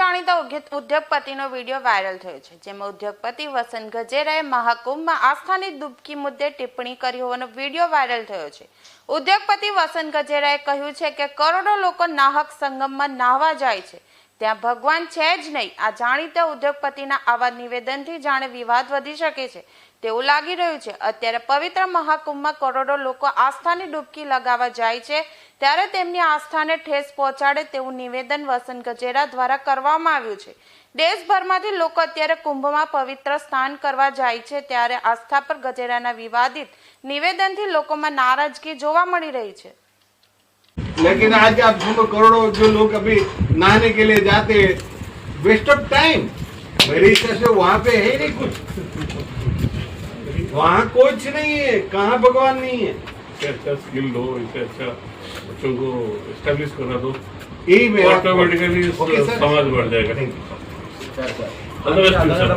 ઉદ્યોગ- ઉદ્યોગપતિનો video viral થયો છે, જેમાં ઉદ્યોગપતિ વસંત ગજેરાએ મહાકુંભમાં આસ્થાની ડૂબકી મુદ્દે ટિપ્પણી કરી હોવાનો વીડિયો વાયરલ થયો છે. ઉદ્યોગપતિ વસંત ગજેરાએ કહ્યું છે કે કરોડો લોકો નાહક સંગમમાં નાહવા જાય છે. ત્યાં ભગવાન છે જ નહીં. આ જાણીતા ઉદ્યોગપતિના આવા નિવેદનથી જાણે વિવાદ વધી શકે છે. તેવું લાગી રહ્યું છે. અત્યારે પવિત્ર મહાકુંભમાં કરોડો લોકો આસ્થાની ડૂબકી લગાવવા જાય છે. ત્યારે તેમની આસ્થાને ઠેસ પહોંચાડે તેવું નિવેદન વસંત ગજેરા દ્વારા કરવામાં આવ્યું છે દેશભરમાંથી લોકો અત્યારે કુંભમાં પવિત્ર સ્નાન કરવા જાય છે ત્યારે આસ્થા પર ગજેરાના વિવાદિત નિવેદનથી લોકોમાં નારાજગી જોવા મળી રહી છે लेकिन आज आप सुनो करोड़ों जो लोग अभी नहाने के लिए जाते हैं वेस्ट ऑफ टाइम मेरे हिसाब से वहां पे है ही नहीं कुछ वहां कुछ नहीं है कहाँ भगवान नहीं है इससे अच्छा स्किल दो इससे अच्छा बच्चों को एस्टेब्लिश करा दो यही मेरा ऑटोमेटिकली Okay, sir. समाज बढ़ जाएगा Thank you.